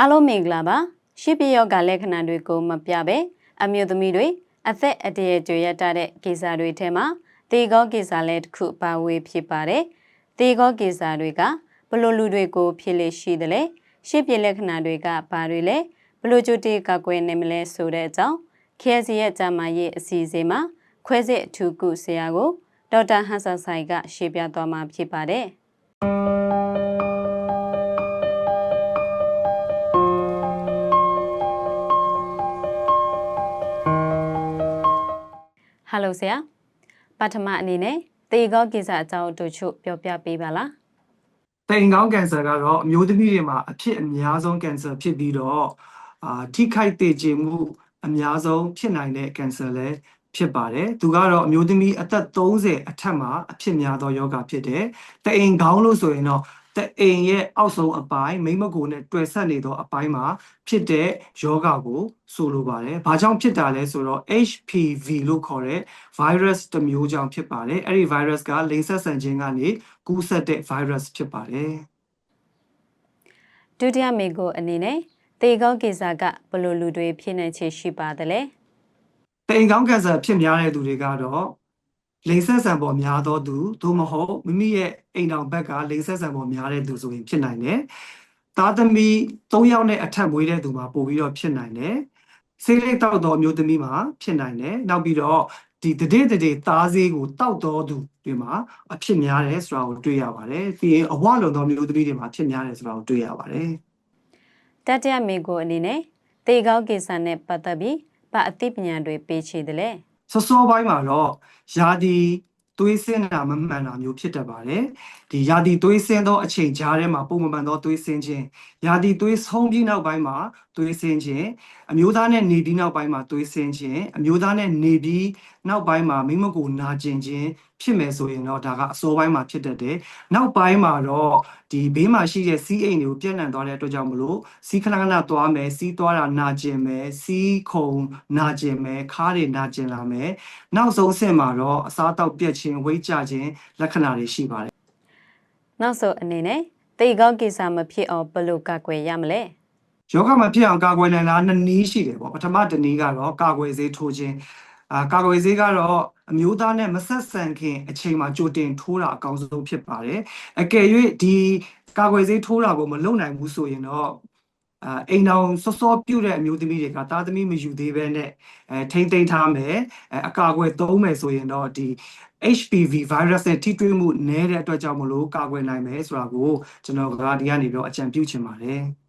အားလုံးမင်္ဂလာပါရှိပယောဂလက္ခဏာတွေကိုမပြဘဲအမျိုးသမီးတွေအသက်အတရာကျွရတတဲ့ကိစ္စတွေထဲမှာတေကောကိစ္စလည်းတစ်ခုပါဝေးဖြစ်ပါတယ်တေကောကိစ္စတွေကဘလို့လူတွေကိုဖြစ်လေရှိတယ်လဲရှိပြလက္ခဏာတွေကဘာတွေလဲဘလို့ကြိုတေကကွယ်နေမလဲဆိုတဲ့အကြောင်း KSC ရဲ့ဂျာမာရေးအစီအစဉ်မှာခွဲစစ်အထူးကုဆရာကိုဒေါက်တာဟန်ဆန်ဆိုင်ကရှင်းပြသွားမှာဖြစ်ပါတယ် ဟယ်လိုဆရာပထမအနေနဲ့သေကောကိစ္စအကြောင်းတို့ချုပ်ပြောပြပေးပါလားတိမ်ကောင်းကင်ဆာကတော့အမျိုးသမီးတွေမှာအဖြစ်အများဆုံးကင်ဆာဖြစ်ပြီးတော့အာထိခိုက်သေခြင်းမှုအများဆုံးဖြစ်နိုင်တဲ့ကင်ဆာလည်းဖြစ်ပါတယ်။သူကတော့အမျိုးသမီးအသက်30အထက်မှာအဖြစ်များသောယောဂဖြစ်တယ်။တိမ်ကောင်းလို့ဆိုရင်တော့ တအိမ်ရဲ့အောက်ဆုံးအပိုင်းမိမကိုနဲ့တွယ်ဆက်နေသောအပိုင်းမှာဖြစ်တဲ့ယောဂကိုဆိုလိုပါတယ်။ဘာကြောင့်ဖြစ်တာလဲဆိုတော့ HPV လို့ခေါ်တဲ့ virus တစ်မျိုးကြောင့်ဖြစ်ပါတယ်။အဲ့ဒီ virus ကလိင်ဆက်ဆံခြင်းကနေကူးစက်တဲ့ virus ဖြစ်ပါတယ်ဒုတိယမိကိုအနေနဲ့သေကောကိစ္စကဘလို့လူတွေဖြစ်နေချေရှိပါသလဲ။တိမ်ကောင်းကင်ဆာဖြစ်များတဲ့သူတွေကတော့ လိင်ဆက်ဆံပေါ်များသောသူသို့မဟုတ်မိမိရဲ့အိမ်တော်ဘက်ကလိင်ဆက်ဆံပေါ်များတဲ့သူဆိုရင်ဖြစ်နိုင်တယ်။သားသမီး၃ယောက်နဲ့အထက်မွေးတဲ့သူမှာပို့ပြီးတော့ဖြစ်နိုင်တယ်။ဆေးလိပ်တောက်သောအမျိုးသမီးမှာဖြစ်နိုင်တယ်။နောက်ပြီးတော့ဒီတည်တည်သားဆေးကိုတောက်တော်သူတွေမှာအဖြစ်များတယ်ဆိုတာကိုတွေ့ရပါတယ်။ပြီးရင်အဝလွန်သောမျိုးသမီးတွေမှာဖြစ်များတယ်ဆိုတာကိုတွေ့ရပါတယ်။တတိယမိကိုအနေနဲ့သေကောကိစ္စနဲ့ပတ်သက်ပြီးဗအသိပညာတွေပေးချေတယ်လေ စောစောပိုင်းမှာတော့ယာဒီသွေးဆင်းတာမမှန်တာမျိုးဖြစ်တတ်ပါတယ်ဒီယာဒီသွေးဆင်းသောအချိန်ကြားထဲမှာပုံမှန်သောသွေးဆင်းခြင်းယာဒီသွေးဆုံးပြီးနောက်ပိုင်းမှာ သွေးဆင်းခြင်းအမျိုးသားနဲ့နေပြီးနောက်ပိုင်းမှာသွေးဆင်းခြင်းအမျိုးသားနဲ့နေပြီးနောက်ပိုင်းမှာမိမကိုနာကျင်ခြင်းဖြစ်မယ်ဆိုရင်တော့ဒါကအစောပိုင်းမှာဖြစ်တတ်တယ်နောက်ပိုင်းမှာတော့ဒီဘေးမှာရှိတဲ့စီးအိမ်တွေကိုပြန့်နှံ့သွားတဲ့အတွက်ကြောင့်မလို့စီးခဏခဏသွားမယ်စီးသွားတာနာကျင်မယ်စီးခုံနာကျင်မယ်ခါးတွေနာကျင်လာမယ်နောက်ဆုံးအဆင့်မှာတော့အစားအသောက်ပြက်ခြင်းဝိတ်ကြခြင်းလက္ခဏာတွေရှိပါတယ်နောက်ဆုံးအနေနဲ့သေကောကိစ္စမဖြစ်အောင်ဘယ်လို့ကကွယ်ရမလဲ ယောဂမဖြစ်အောင်ကာကွယ်နိုင်တာနှစ်နည်းရှိတယ်ပေါ့ပထမတစ်နည်းကတော့ကာကွယ်ဆေးထိုးခြင်းအာကာကွယ်ဆေးကတော့အမျိုးသားနဲ့မဆက်ဆံခင်အချိန်မှာကြိုတင်ထိုးတာအကောင်းဆုံးဖြစ်ပါတယ်အကယ်၍ဒီကာကွယ်ဆေးထိုးတာကိုမလုပ်နိုင်ဘူးဆိုရင်တော့အာအိမ်တော်စောစောပြုတ်တဲ့အမျိုးသမီးတွေကသားသမီးမယူသေးဘဲနဲ့အဲထိမ့်သိမ်းထားမယ်အဲအကာအကွယ်သုံးမယ်ဆိုရင်တော့ဒီ HPV virus နဲ့ထိတွေ့မှုနည်းတဲ့အတွက်ကြောင့်မလို့ကာကွယ်နိုင်မယ်ဆိုတာကိုကျွန်တော်ကဒီကနေပြီးတော့အကြံပြုချင်ပါတယ်